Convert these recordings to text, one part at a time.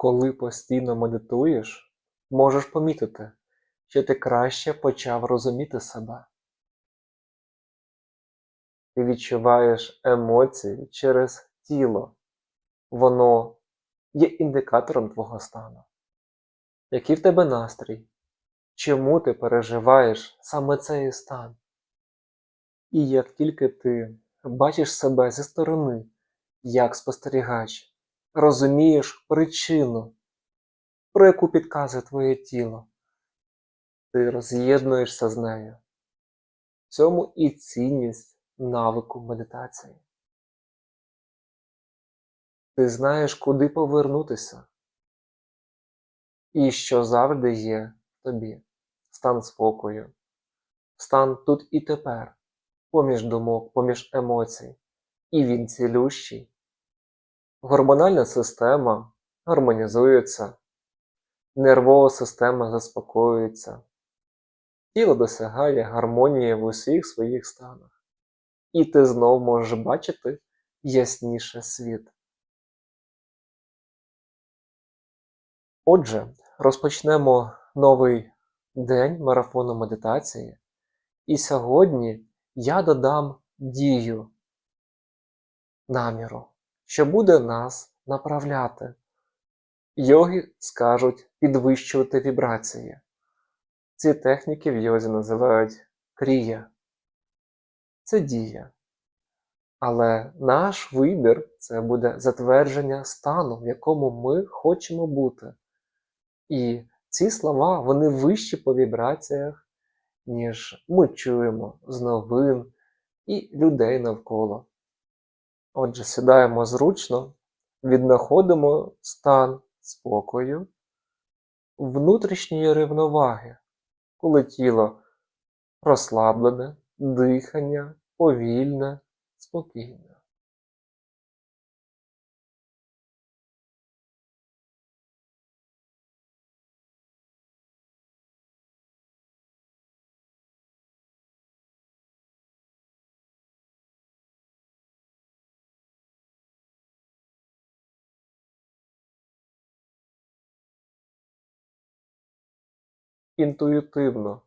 Коли постійно медитуєш, можеш помітити, що ти краще почав розуміти себе. Ти відчуваєш емоції через тіло. Воно є індикатором твого стану. Який в тебе настрій? Чому ти переживаєш саме цей стан? І як тільки ти бачиш себе зі сторони, як спостерігач, розумієш причину, про яку підказує твоє тіло, ти роз'єднуєшся з нею. В цьому і цінність навику медитації. Ти знаєш, куди повернутися, і що завжди є в тобі стан спокою, стан тут і тепер, поміж думок, поміж емоцій, і він цілющий. Гормональна система гармонізується, нервова система заспокоюється, тіло досягає гармонії в усіх своїх станах, і ти знов можеш бачити ясніше світ. Отже, розпочнемо новий день марафону медитації, і сьогодні я додам дію, наміру, що буде нас направляти. Йоги скажуть підвищувати вібрації. Ці техніки в йозі називають крія. Це дія. Але наш вибір це буде затвердження стану, в якому ми хочемо бути. І ці слова вони вищі по вібраціях, ніж ми чуємо з новин і людей навколо. Отже, сідаємо зручно, віднаходимо стан спокою, внутрішньої рівноваги, коли тіло розслаблене, дихання повільне, спокійне. Інтуїтивно.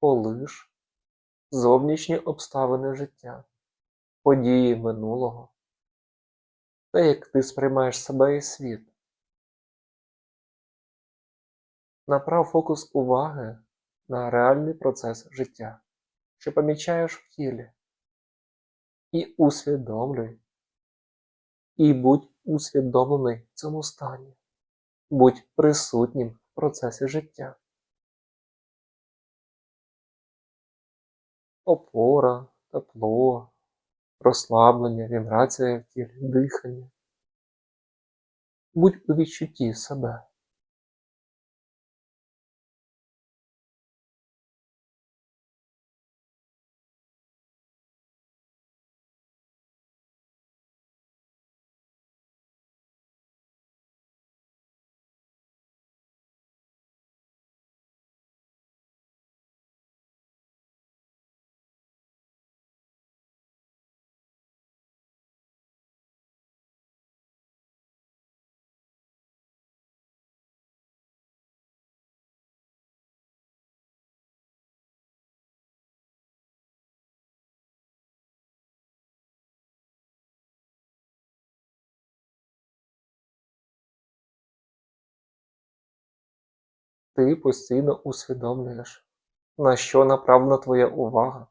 Полиш зовнішні обставини життя, події минулого, те, як ти сприймаєш себе і світ. Направ фокус уваги на реальний процес життя, що помічаєш в тілі, і усвідомлюй, і будь усвідомлений в цьому стані, будь присутнім в процесі життя. Опора, тепло, розслаблення, вібрація в тілі, дихання. Будь у відчутті себе. Ти постійно усвідомлюєш, на що направлена твоя увага.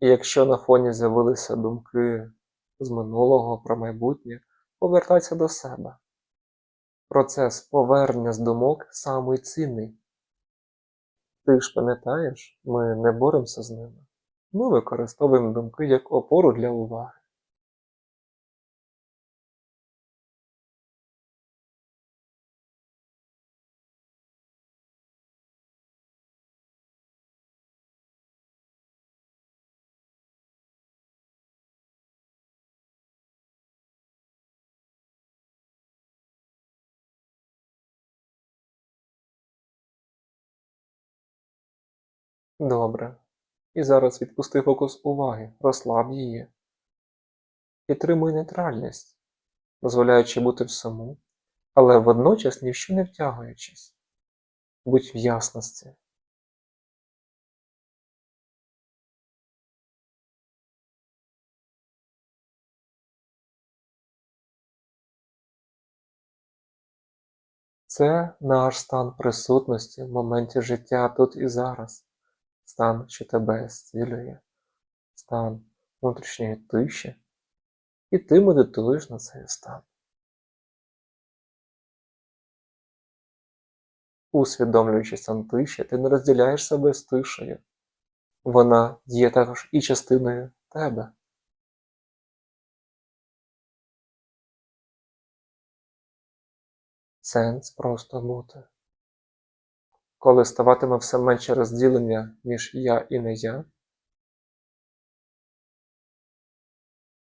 І якщо на фоні з'явилися думки з минулого про майбутнє, повертайся до себе. Процес повернення з думок самий цінний. Ти ж пам'ятаєш, ми не боремося з ними. Ми використовуємо думки як опору для уваги. Добре. І зараз відпусти фокус уваги, розслаб її. Підтримуй нейтральність. дозволяючи бути всьому, але водночас ні в що не втягуючись. Будь в ясності. Це наш стан присутності в моменті життя тут і зараз, стан, що тебе зцілює, стан внутрішньої тиші, і ти медитуєш на цей стан. Усвідомлюючи стан тиші, ти не розділяєш себе з тишею. Вона є також і частиною тебе. Сенс просто бути. Коли ставатиме все менше розділення між я і не я,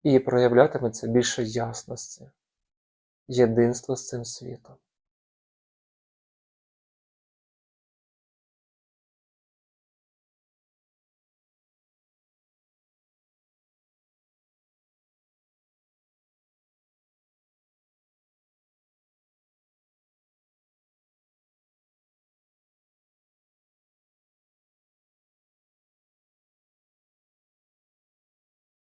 і проявлятиметься більше ясності, єдинства з цим світом.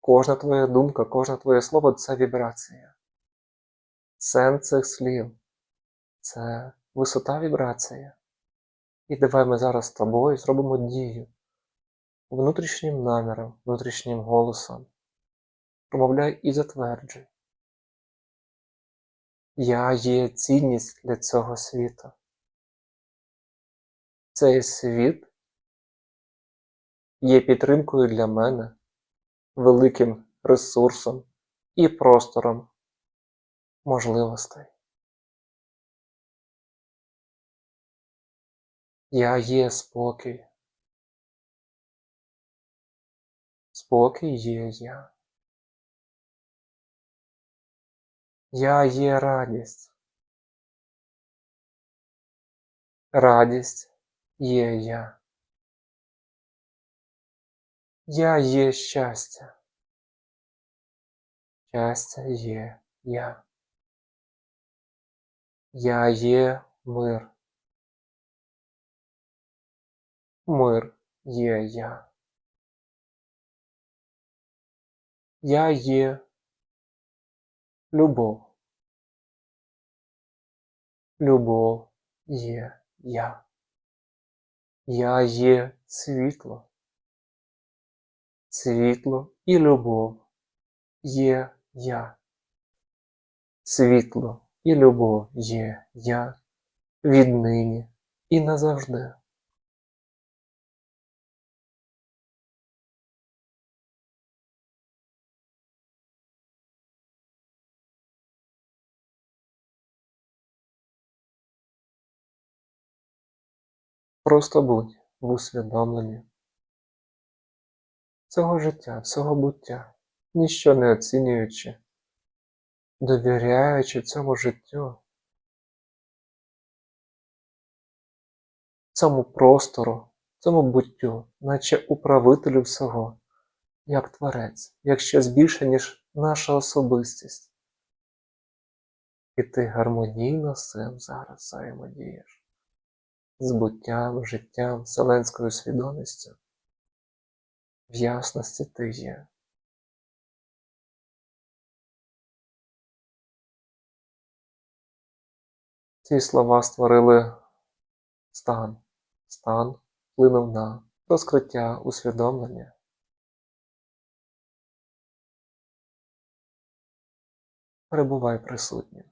Кожна твоя думка, кожне твоє слово це вібрація. Сенс цих слів це висота вібрації. І давай ми зараз з тобою зробимо дію внутрішнім наміром, внутрішнім голосом. Промовляй і затверджуй. Я є цінність для цього світу. Цей світ є підтримкою для мене великим ресурсом і простором можливостей. Я є спокій. Спокій є я. Я є радість. Радість є я. Я є щастя. Щастя є я. Я є мир. Мир є я. Я є любов. Любов є я. Я є світло світло і любов є я. Світло і любов є я віднині і назавжди. Просто будь в усвідомленні цього життя, цього буття, ніщо не оцінюючи, довіряючи цьому життю, цьому простору, цьому буттю, наче управителю всього, як творець, як щось більше, ніж наша особистість. І ти гармонійно з цим зараз взаємодієш, з буттям, життям, вселенською свідомістю в ясності ти є. Ці слова створили стан, стан вплинув на розкриття усвідомлення. Перебувай присутнім.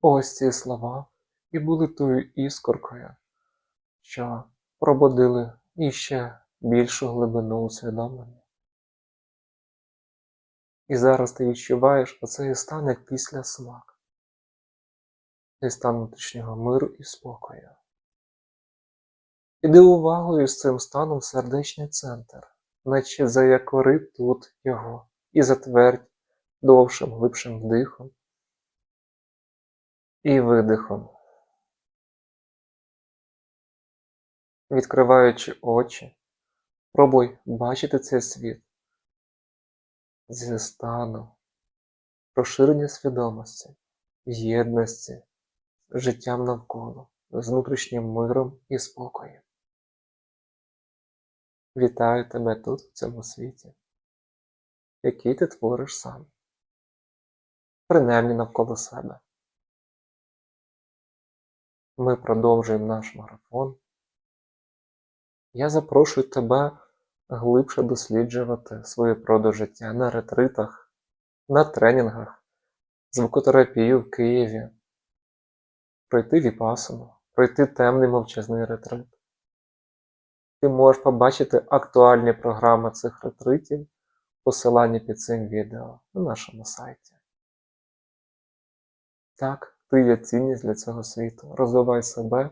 Ось ці слова і були тою іскоркою, що пробудили іще більшу глибину усвідомлення. І зараз ти відчуваєш оцей стан як після смак. Цей стан внутрішнього миру і спокою. Іди увагою з цим станом сердечний центр, наче заякори тут його, і затвердь довшим, глибшим вдихом і видихом. Відкриваючи очі, пробуй бачити цей світ зі стану розширення свідомості, єдності життям навколо, з внутрішнім миром і спокоєм. Вітаю тебе тут, в цьому світі, який ти твориш сам, принаймні навколо себе. Ми продовжуємо наш марафон. Я запрошую тебе глибше досліджувати своє продовжиття на ретритах, на тренінгах, звукотерапію в Києві, пройти віпасану, пройти темний мовчазний ретрит. Ти можеш побачити актуальні програми цих ретритів, посилання під цим відео на нашому сайті. Так, ти є цінність для цього світу. Розвивай себе,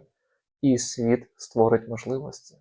і світ створить можливості.